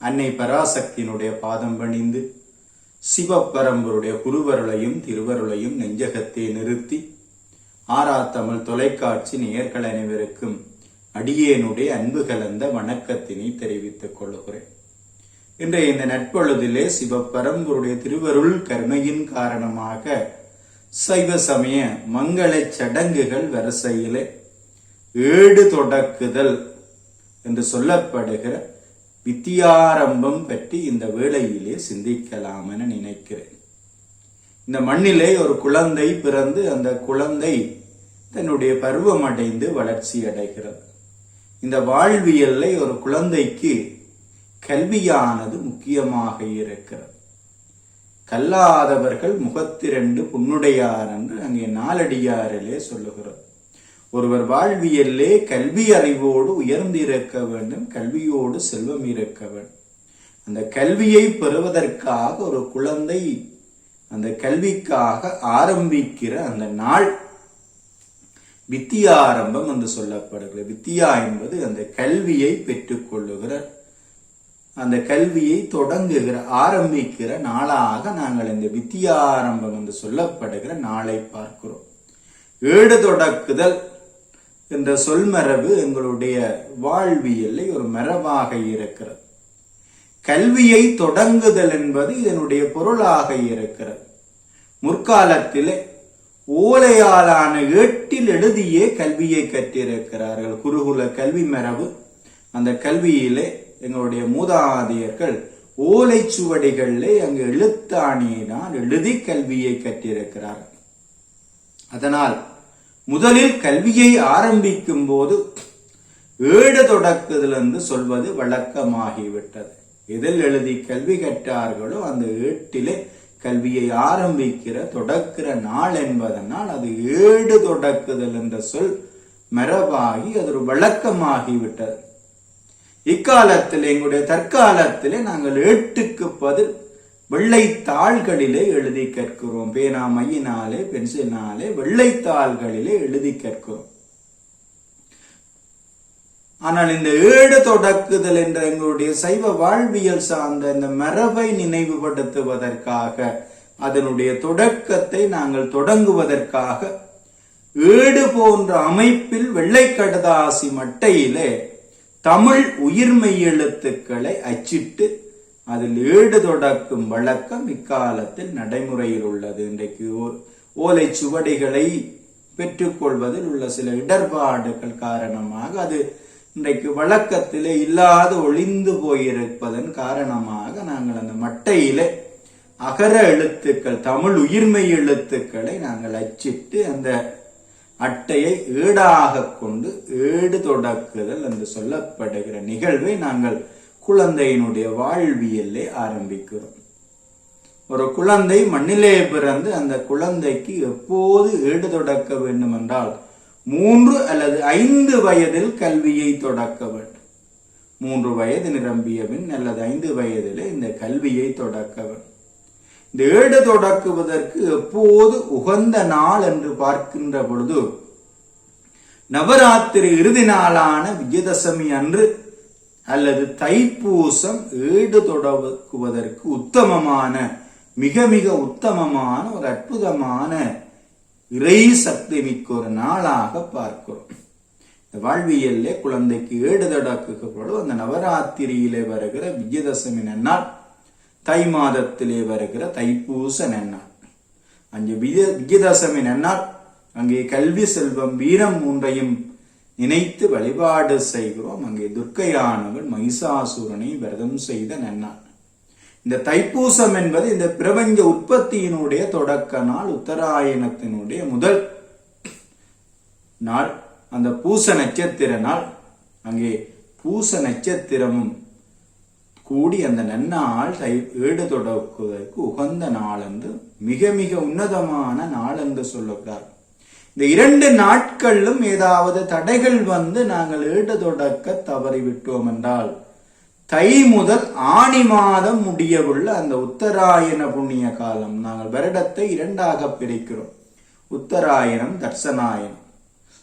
அன்னை பராசக்தியினுடைய பாதம் பணிந்து சிவப்பரம்பருடைய குருவருளையும் திருவருளையும் நெஞ்சகத்தை நிறுத்தி ஆறாத்தமிழ் தொலைக்காட்சி நேர்கள் அனைவருக்கும் அடியேனுடைய அன்பு கலந்த வணக்கத்தினை தெரிவித்துக் கொள்கிறேன் இன்றைய இந்த நட்பொழுதிலே சிவப்பரம்பருடைய திருவருள் கருணையின் காரணமாக சைவ சமய மங்களச் சடங்குகள் வரிசையிலே ஏடு தொடக்குதல் என்று சொல்லப்படுகிற வித்தியாரம்பம் பற்றி இந்த வேளையிலே சிந்திக்கலாம் என நினைக்கிறேன். இந்த மண்ணிலே ஒரு குழந்தை பிறந்து அந்த குழந்தை தன்னுடைய பருவமடைந்து வளர்ச்சி அடைகிறது. இந்த வாழ்வியல்ல ஒரு குழந்தைக்கு கல்வியானது முக்கியமாக இருக்கிறது. கல்லாதவர்கள் முகத்திரண்டு புன்னுடையார் என்று அங்கே நாலடியாரிலே சொல்லுகிறது. ஒருவர் வாழ்வியல்லே கல்வி அறிவோடு உயர்ந்திருக்க வேண்டும் கல்வியோடு செல்வம் இருக்க வேண்டும். அந்த கல்வியை பெறுவதற்காக ஒரு குழந்தை அந்த கல்விக்காக ஆரம்பிக்கிற அந்த நாள் வித்தியாரம்பம் என்று சொல்லப்படுகிறது. வித்தியா என்பது அந்த கல்வியை பெற்றுக்கொள்ளுகிற அந்த கல்வியை தொடங்குகிற ஆரம்பிக்கிற நாளாக நாங்கள் இந்த வித்தியாரம்பம் என்று சொல்லப்படுகிற நாளை பார்க்கிறோம். ஏடு தொடக்குதல் என்ற சொல்மரபு எங்களுடைய வாழ்வியலை ஒரு மரபாக இருக்கிறது. கல்வியை தொடங்குதல் என்பது இதனுடைய பொருளாக இருக்கிறது. முற்காலத்திலே ஓலையாலான ஏட்டில் எழுதியே கல்வியை கற்றிருக்கிறார்கள். குருகுல கல்வி மரபு. அந்த கல்வியிலே எங்களுடைய மூதாதையர்கள் ஓலை சுவடிகளிலே அங்கு எழுத்தாணியினால் எழுதி கல்வியை கற்றிருக்கிறார்கள். அதனால் முதலில் கல்வியை ஆரம்பிக்கும் போது ஏடு தொடக்குதல் என்று சொல்வது வழக்கமாகிவிட்டது. எதில் எழுதி கல்வி கற்றார்களோ அந்த ஏட்டிலே கல்வியை ஆரம்பிக்கிற தொடக்கிற நாள் என்பதனால் அது ஏடு தொடக்குதல் என்ற சொல் மரபாகி அது ஒரு வழக்கமாகிவிட்டது. இக்காலத்தில் எங்களுடைய தற்காலத்திலே நாங்கள் ஏட்டுக்கு பதில் வெள்ளைத்தாள்களிலே எழுதி கற்கிறோம் பேனா மையினாலே பென்சிலினாலே வெள்ளைத்தாள்களிலே எழுதி கற்கிறோம் ஆனால் இந்த ஏடு தொடக்குதல் என்ற எங்களுடைய சைவ வாழ்வியல் சார்ந்த இந்த மரபை நினைவுபடுத்துவதற்காக அதனுடைய தொடக்கத்தை நாங்கள் தொடங்குவதற்காக ஏடு போன்ற அமைப்பில் வெள்ளை கடதாசி மட்டையிலே தமிழ் உயிர்மெய் எழுத்துக்களை அச்சிட்டு அதில் ஈடு தொடக்கும் வழக்கம் இக்காலத்தில் நடைமுறையில் உள்ளது. இன்றைக்கு ஓலை சுவடிகளை பெற்றுக்கொள்வதில் உள்ள சில இடர்பாடுகள் காரணமாக அது இன்றைக்கு வழக்கத்திலே இல்லாது ஒளிந்து போயிருப்பதன் காரணமாக நாங்கள் அந்த மட்டையிலே அகர எழுத்துக்கள் தமிழ் உயிர்மெய் எழுத்துக்களை நாங்கள் அச்சிட்டு அந்த அட்டையை ஏடாக கொண்டு ஏடு தொடக்குதல் என்று சொல்லப்படுகிற நிகழ்வை நாங்கள் குழந்தையினுடைய வாழ்வியலே ஆரம்பிக்கிறோம். ஒரு குழந்தை மண்ணிலே பிறந்து அந்த குழந்தைக்கு எப்போது ஏடு தொடக்க வேண்டும் என்றால் மூன்று அல்லது ஐந்து வயதில் கல்வியை தொடக்க வேண்டும். மூன்று வயது நிரம்பிய பின் அல்லது ஐந்து வயதிலே இந்த கல்வியை தொடக்க வேண்டும். இந்த ஏடு தொடக்குவதற்கு எப்போது உகந்த நாள் என்று பார்க்கின்ற பொழுது நவராத்திரி இறுதி நாளான விஜயதசமி அன்று அல்லது தைப்பூசம் ஏடு தொடக்குவதற்கு உத்தமமான மிக மிக உத்தமமான ஒரு அற்புதமான இறை சக்தி மிக்க ஒரு நாளாக பார்க்கிறோம். இந்த வாழ்வியல்ல குழந்தைக்கு ஏடு தொடக்குகப்படும் அந்த நவராத்திரியிலே வருகிற விஜயதசமி நன்னாள் தை மாதத்திலே வருகிற தைப்பூச நன்னாள். அங்கே விஜய விஜயதசமி நன்னாள் அங்கே கல்வி செல்வம் வீரம் மூன்றையும் நினைத்து வழிபாடு செய்கிறோம். அங்கே துர்க்கையானவள் மைசாசுரனை விரதம் செய்த நன்னாள். இந்த தைப்பூசம் என்பது இந்த பிரபஞ்ச உற்பத்தியினுடைய தொடக்க நாள் உத்தராயணத்தினுடைய முதல் நாள். அந்த பூச நட்சத்திர நாள். அங்கே பூச நட்சத்திரமும் கூடி அந்த நன்னாள் தை ஏடு தொடக்குவதற்கு உகந்த நாள் என்று மிக மிக உன்னதமான நாள் என்று சொல்லுகிறார் இந்த இரண்டு நாட்களிலும் ஏதாவது தடைகள் வந்து நாங்கள் ஈடு தொடக்க தவறிவிட்டோம் என்றால் தை முதல் ஆணி மாதம் முடியவுள்ள அந்த உத்தராயண புண்ணிய காலம் நாங்கள் வருடத்தை இரண்டாக பிரிக்கிறோம். உத்தராயணம் தர்சனாயனம்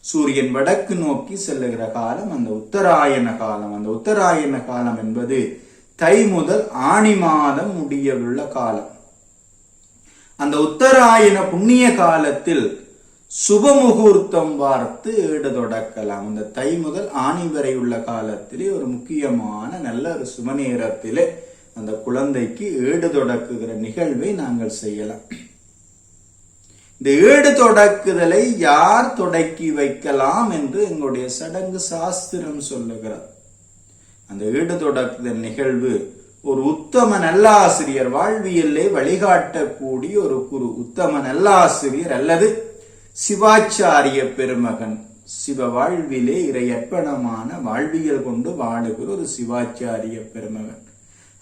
சூரியன் வடக்கு நோக்கி செல்லுகிற காலம் அந்த உத்தராயண காலம். அந்த உத்தராயண காலம் என்பது தை முதல் ஆணி மாதம் முடியவுள்ள காலம். அந்த உத்தராயண புண்ணிய காலத்தில் சுபமுகூர்த்தம் பார்த்து ஈடு தொடக்கலாம் அந்த தை முதல் ஆணி வரை உள்ள காலத்திலே ஒரு முக்கியமான நல்ல ஒரு சுப நேரத்திலே அந்த குழந்தைக்கு ஏடு தொடக்குகிற நிகழ்வை நாங்கள் செய்யலாம். இந்த ஏடு தொடக்குதலை யார் தொடக்கி வைக்கலாம் என்று எங்களுடைய சடங்கு சாஸ்திரம் சொல்லுகிறார் அந்த ஈடு தொடக்குதல் நிகழ்வு ஒரு உத்தம நல்லாசிரியர் வாழ்வியல்லே வழிகாட்டக்கூடிய ஒரு குரு. உத்தம நல்லாசிரியர் அல்லது சிவாச்சாரிய பெருமகன். சிவ வாழ்விலே இறையற்பனமான வாழ்வியல் கொண்டு வாழுகிற ஒரு சிவாச்சாரிய பெருமகன்.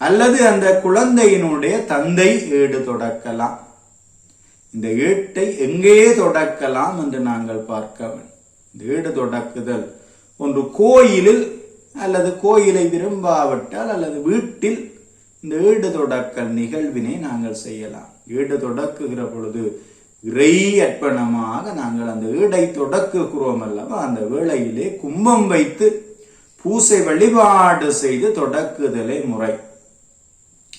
அல்லது அந்த குழந்தையினுடைய தந்தை ஏடு தொடக்கலாம். இந்த ஏட்டை எங்கே தொடக்கலாம் என்று நாங்கள் பார்க்கவன் இந்த ஏடு தொடக்குதல் ஒன்று கோயிலில் அல்லது கோயிலை விரும்பாவிட்டால் அல்லது வீட்டில் இந்த ஏடு தொடக்கல் நிகழ்வினை நாங்கள் செய்யலாம். ஏடு தொடக்குகிற பொழுது இறை அர்ப்பணமாக நாங்கள் அந்த ஏடை தொடக்குகிறோம் அல்லவா? அந்த வேளையிலே கும்பம் வைத்து பூசை வழிபாடு செய்து தொடக்குதலே முறை.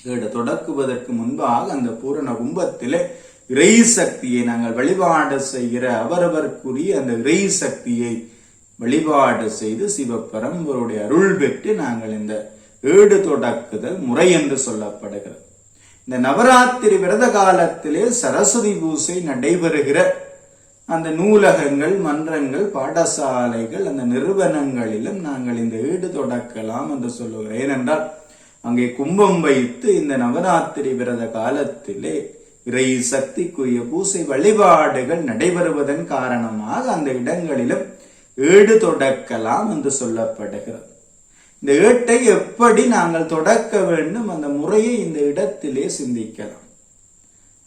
ஏடு தொடக்குவதற்கு முன்பாக அந்த பூரண கும்பத்திலே இறை சக்தியை நாங்கள் வழிபாடு செய்கிற அவரவர்க்குரிய அந்த இறை சக்தியை வழிபாடு செய்து சிவபரம்பருடைய அருள் பெற்று நாங்கள் இந்த ஏடு தொடக்குதல் முறை என்று சொல்லப்படுகிறது. இந்த நவராத்திரி விரத காலத்திலே சரஸ்வதி பூசை நடைபெறுகிற அந்த நூலகங்கள் மன்றங்கள் பாடசாலைகள் அந்த நிறுவனங்களிலும் நாங்கள் இந்த ஈடு தொடக்கலாம் என்று சொல்லுகிறோம். ஏனென்றால் அங்கே கும்பம் வைத்து இந்த நவராத்திரி விரத காலத்திலே இறை சக்திக்குரிய பூசை வழிபாடுகள் நடைபெறுவதன் காரணமாக அந்த இடங்களிலும் ஈடு தொடக்கலாம் என்று சொல்லப்படுகிறது. இந்த ஏட்டை எப்படி நாங்கள் தொடக்க வேண்டும் அந்த முறையை இந்த இடத்திலே சிந்திக்கலாம்.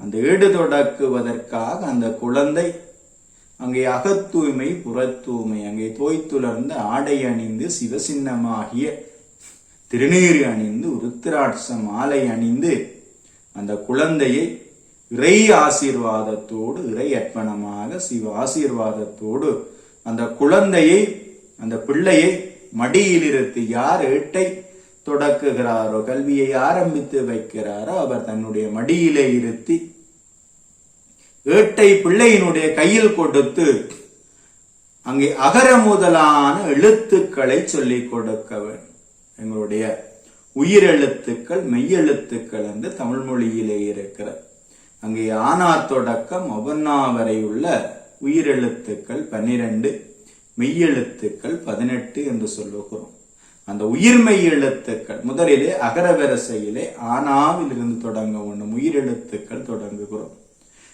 அந்த ஏடு தொடக்குவதற்காக அந்த குழந்தை அங்கே அகத்தூய்மை புறத்தூய்மை அங்கே தோய்த்துலர்ந்த ஆடை அணிந்து சிவசின்னமாகிய திருநீர் அணிந்து உருத்திராட்ச மாலை அணிந்து அந்த குழந்தையை இறை ஆசீர்வாதத்தோடு இறை அர்ப்பணமாக சிவ ஆசீர்வாதத்தோடு அந்த குழந்தையை அந்த பிள்ளையை மடியில் இருத்தி யார் ஏட்டை தொடக்குகிறாரோ கல்வியை ஆரம்பித்து வைக்கிறாரோ அவர் தன்னுடைய மடியிலே இருத்தி ஏட்டை பிள்ளையினுடைய கையில் கொடுத்து அங்கே அகர முதலான எழுத்துக்களை சொல்லிக் கொடுக்க வேண்டும். எங்களுடைய உயிரெழுத்துக்கள் மெய்யெழுத்துக்கள் என்று தமிழ் மொழியிலே இருக்கிறது. அங்கே ஆனா தொடக்கம் ஒவ்வொன்னா வரை உள்ள உயிரெழுத்துக்கள் பன்னிரண்டு மெய்யெழுத்துக்கள் பதினெட்டு என்று சொல்லுகிறோம். அந்த உயிர்மெய் எழுத்துக்கள் முதலிலே அகரவரிசையிலே ஆனாவில் இருந்து தொடங்க வேண்டும். உயிரெழுத்துக்கள் தொடங்குகிறோம்.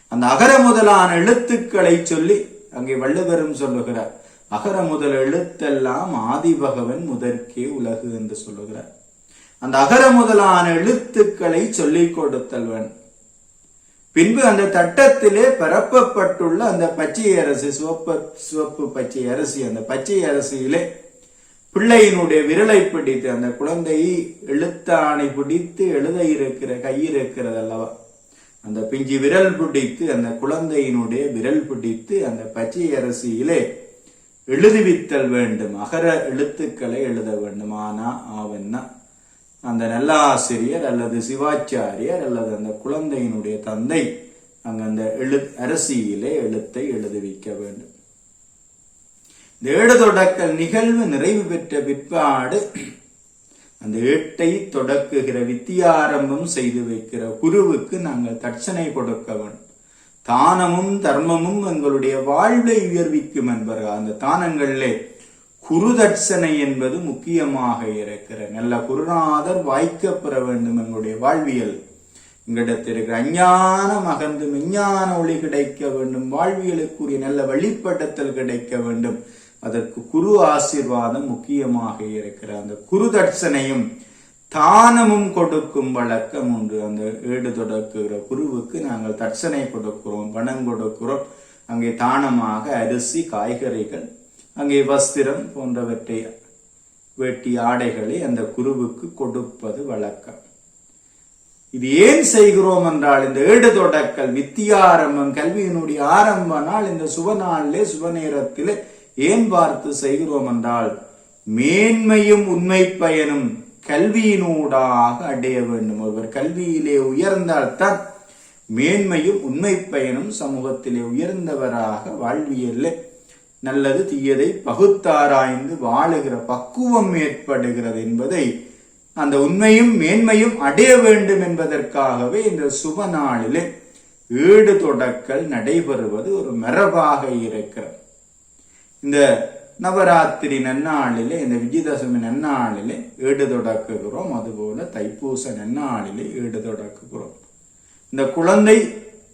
அந்த அகர முதலான எழுத்துக்களை சொல்லி அங்கே வள்ளுவரும் சொல்லுகிறார் அகர முதல் எழுத்தெல்லாம் ஆதிபகவன் முதற்கே உலகு என்று சொல்லுகிறார். அந்த அகர முதலான எழுத்துக்களை சொல்லிக் கொடுத்தல்வன் பின்பு அந்த தட்டத்திலே பரப்பப்பட்டுள்ள அந்த பச்சை அரசு சிவப்பு சிவப்பு பச்சை அரசி அந்த பச்சை அரசியிலே பிள்ளையினுடைய விரலை பிடித்து அந்த குழந்தை எழுத்தாணை பிடித்து எழுத இருக்கிற கை இருக்கிறது அல்லவா? அந்த பிஞ்சு விரல் பிடித்து அந்த குழந்தையினுடைய விரல் பிடித்து அந்த பச்சை அரசியிலே எழுதுவித்தல் வேண்டும். அகர எழுத்துக்களை எழுத வேண்டும். ஆனா ஆவன்னா அந்த நல்லாசிரியர் அல்லது சிவாச்சாரியர் அல்லது அந்த குழந்தையினுடைய தந்தை அங்க அந்த எழு அரசியிலே எழுத்தை எழுதுவிக்க வேண்டும். இந்த ஏடு தொடக்கல் நிகழ்வு நிறைவு பெற்ற பிற்பாடு அந்த ஏட்டை தொடக்குகிற வித்தியாரம்பம் செய்து வைக்கிற குருவுக்கு நாங்கள் தட்சணை கொடுக்க வேண்டும். தானமும் தர்மமும் எங்களுடைய வாழ்வை உயர்விக்கும் என்பர்கள் அந்த தானங்களிலே குரு தட்சணை என்பது முக்கியமாக இருக்கிற நல்ல குருநாதர் வாய்க்கப்பெற வேண்டும் எங்களுடைய வாழ்வியல். எங்களிடத்தில் இருக்கிற அஞ்ஞானம் அகர்ந்து விஞ்ஞான ஒளி கிடைக்க வேண்டும் வாழ்வியலுக்குரிய நல்ல வழிபட்டத்தல் கிடைக்க வேண்டும். அதற்கு குரு ஆசீர்வாதம் முக்கியமாக இருக்கிற அந்த குரு தட்சணையும் தானமும் கொடுக்கும் வழக்கம் உண்டு. அந்த ஏடு தொடக்குகிற குருவுக்கு நாங்கள் தட்சணை கொடுக்கிறோம் பணம் கொடுக்கிறோம். அங்கே தானமாக அரிசி காய்கறிகள் அங்கே வஸ்திரம் போன்றவற்றை வேட்டி ஆடைகளை அந்த குருவுக்கு கொடுப்பது வழக்கம். இது ஏன் செய்கிறோம் என்றால் இந்த ஏடு தொடக்கல் வித்தியாரம்பம் கல்வியினுடைய ஆரம்ப நாள் இந்த சுப நாளிலே சுப நேரத்திலே ஏன் பார்த்து செய்கிறோம் என்றால் மேன்மையும் உண்மை பயனும் கல்வியினூடாக அடைய வேண்டும். ஒருவர் கல்வியிலே உயர்ந்தால்தான் மேன்மையும் உண்மை பயனும் சமூகத்திலே உயர்ந்தவராக வாழ்வியல்ல நல்லது தீயதை பகுத்தாராய்ந்து வாழுகிற பக்குவம் ஏற்படுகிறது என்பதை அந்த உண்மையும் மேன்மையும் அடைய வேண்டும் என்பதற்காகவே இந்த சுப நாளிலே ஈடு தொடக்கல் நடைபெறுவது ஒரு மரபாக இருக்கிறது. இந்த நவராத்திரி நன்னாளிலே இந்த விஜயதசமி நன்னாளிலே ஈடு தொடக்குகிறோம். அதுபோல தைப்பூச நன்னாளிலே ஈடு தொடக்குகிறோம். இந்த குழந்தை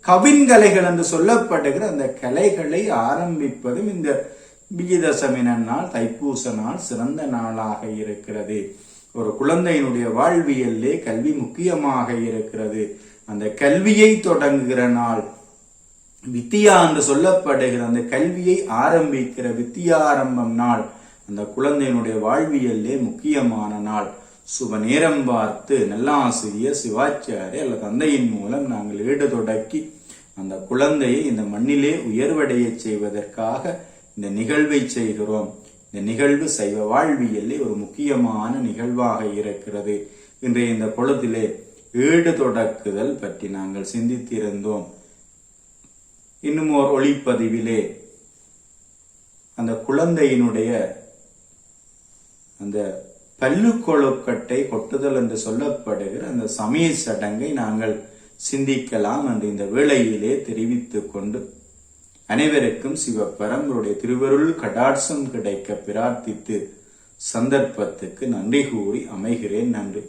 கவின்கலைகள் என்று சொல்லப்படுகிற அந்த கலைகளை ஆரம்பிப்பதும் இந்த விஜயதசமி நாள் தைப்பூச நாள் சிறந்த நாளாக இருக்கிறது. ஒரு குழந்தையினுடைய வாழ்வியல்லே கல்வி முக்கியமாக இருக்கிறது. அந்த கல்வியை தொடங்குகிற நாள் வித்தியா என்று சொல்லப்படுகிற அந்த கல்வியை ஆரம்பிக்கிற வித்தியாரம்பம் நாள் அந்த குழந்தையினுடைய வாழ்வியல்லே முக்கியமான நாள். சுப நேரம் பார்த்து நல்லாசிரியர் சிவாச்சாரி அல்ல தந்தையின் மூலம் நாங்கள் ஈடு தொடக்கி அந்த குழந்தையை இந்த மண்ணிலே உயர்வடைய செய்வதற்காக இந்த நிகழ்வை செய்கிறோம். இந்த நிகழ்வு சைவ வாழ்வியலே ஒரு முக்கியமான நிகழ்வாக இருக்கிறது. இன்றைய இந்த பொழுதிலே ஈடு தொடக்குதல் பற்றி நாங்கள் சிந்தித்திருந்தோம். இன்னும் ஒரு ஒளிப்பதிவிலே அந்த குழந்தையினுடைய அந்த கல்லுக்கொழுக்கட்டை கொட்டுதல் என்று சொல்லப்படுகிற அந்த சமய சடங்கை நாங்கள் சிந்திக்கலாம் என்று இந்த வேளையிலே தெரிவித்துக் கொண்டு அனைவருக்கும் சிவபரம்பருடைய திருவருள் கடாட்சம் கிடைக்க பிரார்த்தித்து சந்தர்ப்பத்துக்கு நன்றி கூறி அமைகிறேன். நன்றி.